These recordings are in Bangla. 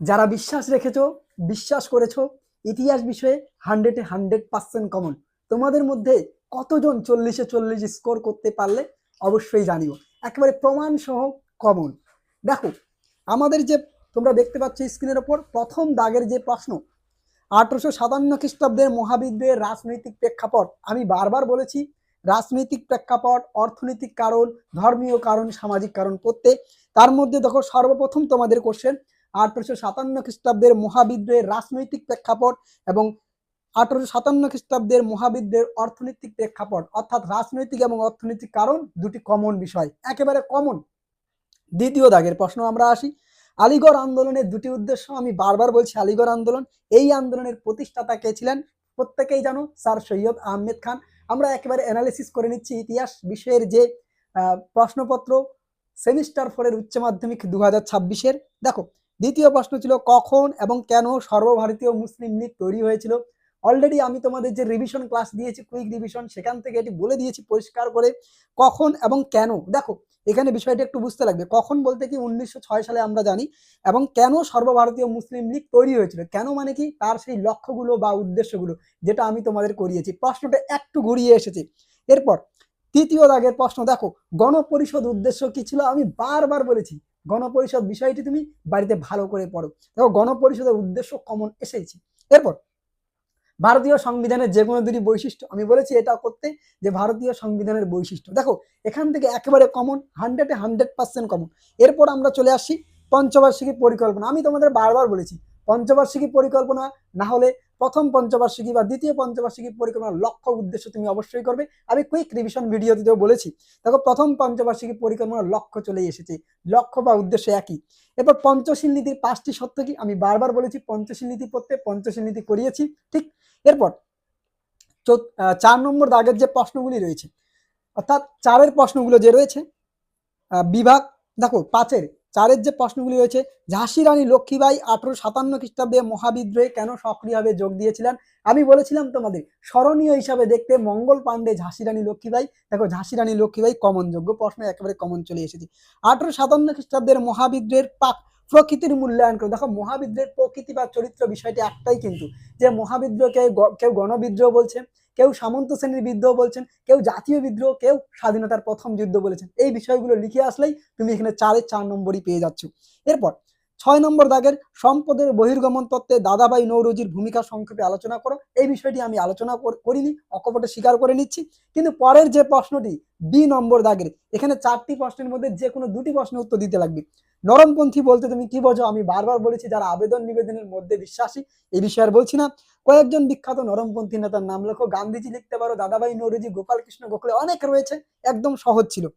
যারা বিশ্বাস রেখেছো, বিশ্বাস করেছ, ইতিহাস বিষয়ে হান্ড্রেডে হান্ড্রেড পার্সেন্ট কমন তোমাদের মধ্যে কতজন চল্লিশে চল্লিশ স্কোর করতে পারলে অবশ্যই জানিও। একেবারে প্রমাণ সহ কমন দেখো, আমাদের যে তোমরা দেখতে পাচ্ছ স্ক্রিনের ওপর, প্রথম দাগের যে প্রশ্ন, আঠারোশো সাতান্ন খ্রিস্টাব্দের মহাবিদ্যের রাজনৈতিক প্রেক্ষাপট, আমি বারবার বলেছি, রাজনৈতিক প্রেক্ষাপট, অর্থনৈতিক কারণ, ধর্মীয় কারণ, সামাজিক কারণ করতে তার মধ্যে দেখো সর্বপ্রথম তোমাদের কোশ্চেন আঠারোশো সাতান্ন খ্রিস্টাব্দের মহাবিদ্যের রাজনৈতিক প্রেক্ষাপট এবং আঠারোশো সাতান্ন খ্রিস্টাব্দের মহাবিদ্যের অর্থনৈতিক প্রেক্ষাপট, অর্থাৎ রাজনৈতিক এবং অর্থনৈতিক কারণ দুটি কমন বিষয়। একেবারে কমন দ্বিতীয় দাগের প্রশ্ন আমরা আসি। আলিগড় আন্দোলনের দুটি উদ্দেশ্য, আমি বারবার বলছি আলিগড় আন্দোলন, এই আন্দোলনের প্রতিষ্ঠাতা কে ছিলেন? প্রত্যেকেই জানো, স্যার সৈয়দ আহমেদ খান। আমরা একেবারে অ্যানালিসিস করে নিচ্ছি ইতিহাস বিষয়ের যে প্রশ্নপত্র, সেমিস্টার ফোরের উচ্চ মাধ্যমিক দু হাজার ছাব্বিশের। দেখো দ্বিতীয় প্রশ্ন ছিল, কখন এবং কেন সর্বভারতীয় মুসলিম লীগ তৈরি হয়েছিল? অলরেডি আমি তোমাদের যে রিভিশন ক্লাস দিয়েছি কুইক রিভিশন সেখান থেকে এটি বলে দিয়েছি পরিষ্কার করে, কখন এবং কেন? দেখো, এখানে বিষয়টা একটু বুঝতে লাগবে। কখন বলতে কি উনিশশো ছয় সালে আমরা জানি, এবং কেন সর্বভারতীয় মুসলিম লীগ তৈরি হয়েছিল? কেন মানে কি? তার সেই লক্ষ্যগুলো বা উদ্দেশ্যগুলো, যেটা আমি তোমাদের করিয়েছি। প্রশ্নটা একটু ঘুরিয়ে এসেছে। এরপর, তৃতীয় দাগের প্রশ্ন, দেখো, গণপরিষদ উদ্দেশ্য কি ছিল? আমি বারবার বলেছি গণপরিষদ বিষয়টি তুমি বাড়িতে ভালো করে পড়ো। দেখো, গণপরিষদের উদ্দেশ্য কমন এসেছে এরপর, ভারতীয় সংবিধানের যে কোনো দুটি বৈশিষ্ট্য, আমি বলেছি এটা করতে যে ভারতীয় সংবিধানের বৈশিষ্ট্য। দেখো, এখান থেকে একেবারে কমন হান্ড্রেডে হান্ড্রেড পার্সেন্ট কমন এরপর আমরা চলে আসি পঞ্চবার্ষিকী পরিকল্পনা। আমি তোমাদের বারবার বলেছি, পঞ্চবার্ষিকী পরিকল্পনা না হলে প্রথম পঞ্চবার্ষিকী বা দ্বিতীয় পঞ্চবার্ষিকী পরিকল্পনার লক্ষ্য উদ্দেশ্য তুমি অবশ্যই করবে। আমি কুইক রিভিশন ভিডিওতেও বলেছি। দেখো, প্রথম পঞ্চবার্ষিকী পরিকল্পনার লক্ষ্য চলেই এসেছে। লক্ষ্য বা উদ্দেশ্য একই। এরপর পঞ্চশীল নীতির পাঁচটি সত্য কি? আমি বারবার বলেছি, পঞ্চশীল নীতি পড়তে পঞ্চশীল নীতি করিয়েছি। ঠিক? এরপর চার নম্বর দাগের যে প্রশ্নগুলি রয়েছে, অর্থাৎ চারের প্রশ্নগুলো যে রয়েছে বিভাগ, দেখো, পাঁচের চারের যে প্রশ্নগুলি রয়েছে, ঝাঁসি রানী লক্ষ্মীবাই আঠারো সাতান্ন খ্রিস্টাব্দে মহাবিদ্রোহে কেন সক্রিয়ভাবে যোগ দিয়েছিলেন? আমি বলেছিলাম তোমাদের, স্মরণীয় হিসাবে দেখতে মঙ্গল পাণ্ডে ঝাঁসি রানী লক্ষ্মীবাই দেখো ঝাঁসি রানী লক্ষ্মীবাই কমন যোগ্য প্রশ্ন, একেবারে কমন চলে এসেছে। আঠেরো সাতান্ন খ্রিস্টাব্দের মহাবিদ্রোহের পাক প্রকৃতির মূল্যায়ন করে। দেখো, মহাবিদ্রোহের প্রকৃতি বা চরিত্র বিষয়টি একটাই কিন্তু। যে মহাবিদ্রোহকে কেউ গণবিদ্রোহ বলছে কেউ সামন্ত শ্রেণির বিদ্রোহ বলছেন, কেউ জাতীয় বিদ্রোহ, কেউ স্বাধীনতার প্রথম যুদ্ধ বলেছেন। এই বিষয়গুলো লিখে আসলেই তুমি এখানে চারের চার নম্বরই পেয়ে যাচ্ছ। এরপর ছয় নম্বর দাগের সম্পদের বহির্গমন তত্ত্বে দাদাবাই নৌরজির ভূমিকা সংক্ষেপে আলোচনা করো। এই বিষয়টি আমি আলোচনা কর- করিনি, অকপটে স্বীকার করে নিচ্ছি। কিন্তু পরের যে প্রশ্নটি, বি নম্বর দাগের, এখানে চারটি প্রশ্নের মধ্যে যে কোনো দুটি প্রশ্নের উত্তর দিতে লাগবে। নরমপন্থী বলতে তুমি কি বোঝো? আমি বারবার বলেছি যারা আবেদন নিবেদনের মধ্যে বিশ্বাসী এই বিষয়ে আর বলছি না। কয়েকজন বিখ্যাত নরমপন্থী নেতার নাম লেখো। গান্ধীজি লিখতে পারো, দাদাভাই নৌরজি গোপাল কৃষ্ণ গোখলে অনেক রয়েছে, একদম সহজ ছিল।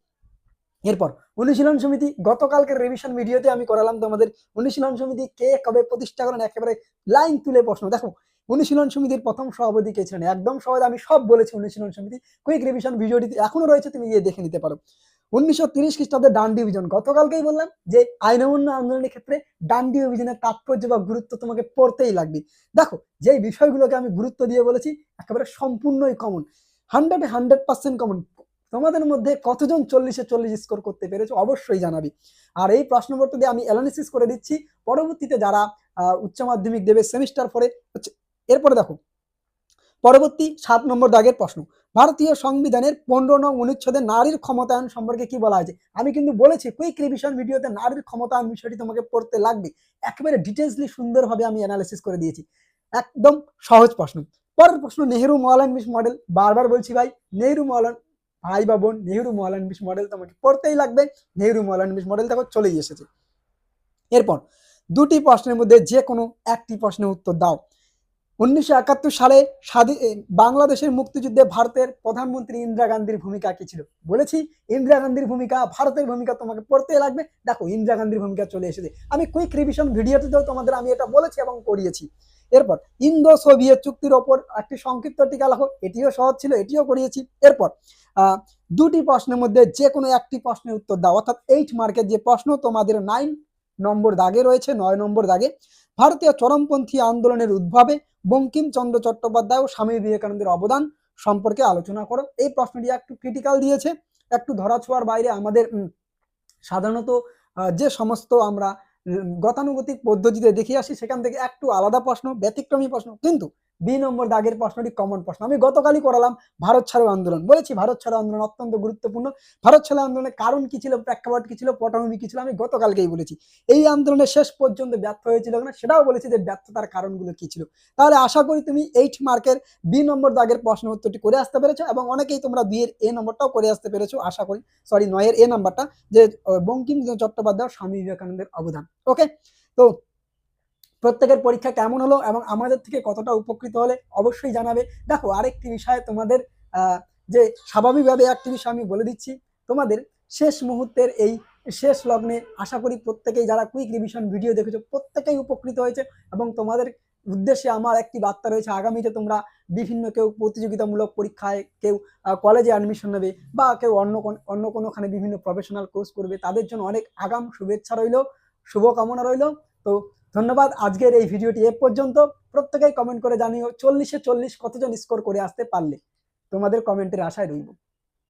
এরপর অনুশীলন সমিতি, গতকালকের রিভিশন ভিডিওতে আমি করালাম তোমাদের অনুশীলন সমিতি কে কবে প্রতিষ্ঠা করেন, একেবারে লাইন তুলে প্রশ্ন। দেখো, অনুশীলন সমিতির প্রথম সভাপতি কে ছিলেন? একদম সহজ, আমি সব বলেছি অনুশীলন সমিতি। কুইক রিভিশন ভিডিওটি এখনও রয়েছে, তুমি গিয়ে দেখে নিতে পারো। উনিশশো তিরিশ খ্রিস্টাব্দে ডান ডিভিশন গতকালকেই বললাম যে আইন আন্দোলনের ক্ষেত্রে ডান ডিভিশনের তাৎপর্য বা গুরুত্ব তোমাকে পড়তেই লাগবে। দেখো, যেই বিষয়গুলোকে আমি গুরুত্ব দিয়ে বলেছি, একেবারে সম্পূর্ণই কমন হান্ড্রেডে হান্ড্রেড পার্সেন্ট কমন তোমাদের মধ্যে কতজন চল্লিশে চল্লিশ স্কোর করতে পেরেছ অবশ্যই জানাবি। আর এই প্রশ্নপত্র দিয়ে আমি অ্যানালিসিস করে দিচ্ছি। পরবর্তীতে যারা উচ্চ মাধ্যমিক দেবে সেমিস্টার পরে এরপরে দেখো। পরবর্তী সাত নম্বর দাগের প্রশ্ন। ভারতীয় সংবিধানের পনেরো নং অনুচ্ছেদে নারীর ক্ষমতায়ন সম্পর্কে কি বলা হয়েছে? আমি কিন্তু বলেছি কুইক রিভিশন ভিডিওতে নারীর ক্ষমতায়ন বিষয়টি তোমাকে পড়তে লাগবে। একেবারে ডিটেলসলি সুন্দরভাবে আমি অ্যানালিসিস করে দিয়েছি। একদম সহজ প্রশ্ন। পরের প্রশ্ন, নেহেরু মলান মিস মডেল বারবার বলছি ভাই, নেহেরু মলান ভাই বা বোন, নেহেরু মলান বিশ মডেল তোমাকে পড়তেই লাগবে। নেহেরু মলান বিশ মডেল দেখো চলেই এসেছে। এরপর দুটি প্রশ্নের মধ্যে যে কোনো একটি প্রশ্নের উত্তর দাও। উনিশশো একাত্তর সালে স্বাধীন বাংলাদেশের মুক্তিযুদ্ধে ভারতের প্রধানমন্ত্রী ইন্দিরা গান্ধীর ভূমিকা কি ছিল? বলেছি, ইন্দিরা গান্ধীর ভূমিকা, ভারতের ভূমিকা তোমাকে পড়তে লাগবে। দেখো, ইন্দিরা গান্ধীর ভূমিকা চলে এসেছে। আমি কুইক রিভিশন ভিডিওতেও তোমাদের আমি এটা বলেছি এবং করিয়েছি। এরপর ইন্দো সোভিয়েত চুক্তির ওপর একটি সংক্ষিপ্ত টিকা লেখো এটিও সহজ ছিল, এটিও করিয়েছি। এরপর দুটি প্রশ্নের মধ্যে যে কোনো একটি প্রশ্নের উত্তর দাও। অর্থাৎ এইট মার্কের যে প্রশ্ন তোমাদের নাইন নম্বর দাগে রয়েছে, নয় নম্বর দাগে, ভারতীয় চরমপন্থী আন্দোলনের উদ্ভাবে বঙ্কিমচন্দ্র চট্টোপাধ্যায় ও স্বামী বিবেকানন্দের অবদান সম্পর্কে আলোচনা করো। এই প্রশ্নটি একটু ক্রিটিক্যাল দিয়েছে, একটু ধরাছোঁয়ার বাইরে আমাদের সাধারণত যে সমস্ত আমরা গতানুগতিক পদ্ধতিতে দেখে আসি সেখান থেকে একটু আলাদা প্রশ্ন ব্যতিক্রমী প্রশ্ন। কিন্তু বি নম্বর দাগের প্রশ্নটি কমন প্রশ্ন। আমি গতকালই করালাম ভারত ছাড়ো আন্দোলন। বলেছি ভারত ছাড়ো আন্দোলন অত্যন্ত গুরুত্বপূর্ণ। ভারত ছাড়ো আন্দোলনের কারণ কি ছিল, প্রেক্ষাপট কি ছিল, পটভূমি কি ছিল, আমি গতকালকেই বলেছি। এই আন্দোলনের শেষ পর্যন্ত ব্যর্থ হয়েছিল না সেটাও বলেছি যে ব্যর্থতার কারণগুলো কি ছিল। তাহলে আশা করি তুমি এইট মার্কের বি নম্বর দাগের প্রশ্ন উত্তরটি করে আসতে পেরেছ এবং অনেকেই তোমরা এর এ নম্বরটাও করে আসতে পেরেছ, আশা করি। সরি নয়ের এ নাম্বারটা যে বঙ্কিমচন্দ্র চট্টোপাধ্যায় স্বামী বিবেকানন্দের অবদান। ওকে তো প্রত্যেকের পরীক্ষা কেমন হলো এবং আমাদের থেকে কতটা উপকৃত হলে অবশ্যই জানাবে। দেখো, আরেকটি বিষয়ে তোমাদের যে স্বাভাবিকভাবে একটি বিষয় আমি বলে দিচ্ছি। তোমাদের শেষ মুহূর্তের এই শেষ লগ্নে আশা করি প্রত্যেকেই যারা কুইক রিভিশন ভিডিও দেখেছ, প্রত্যেকেই উপকৃত হয়েছে এবং তোমাদের উদ্দেশ্যে আমার একটি বার্তা রয়েছে। আগামীতে তোমরা বিভিন্ন কেউ প্রতিযোগিতামূলক পরীক্ষায় কেউ কলেজে অ্যাডমিশন নেবে বা কেউ অন্য কোন, অন্য কোনোখানে বিভিন্ন প্রফেশনাল কোর্স করবে, তাদের জন্য অনেক আগাম শুভেচ্ছা রইল, শুভকামনা রইল। তো ধন্যবাদ। আজকের এই ভিডিওটি এ পর্যন্ত। প্রত্যেকেই কমেন্ট করে জানিও, চল্লিশে চল্লিশ কতজন স্কোর করে আসতে পারলে? তোমাদের কমেন্টের আশায় রইব।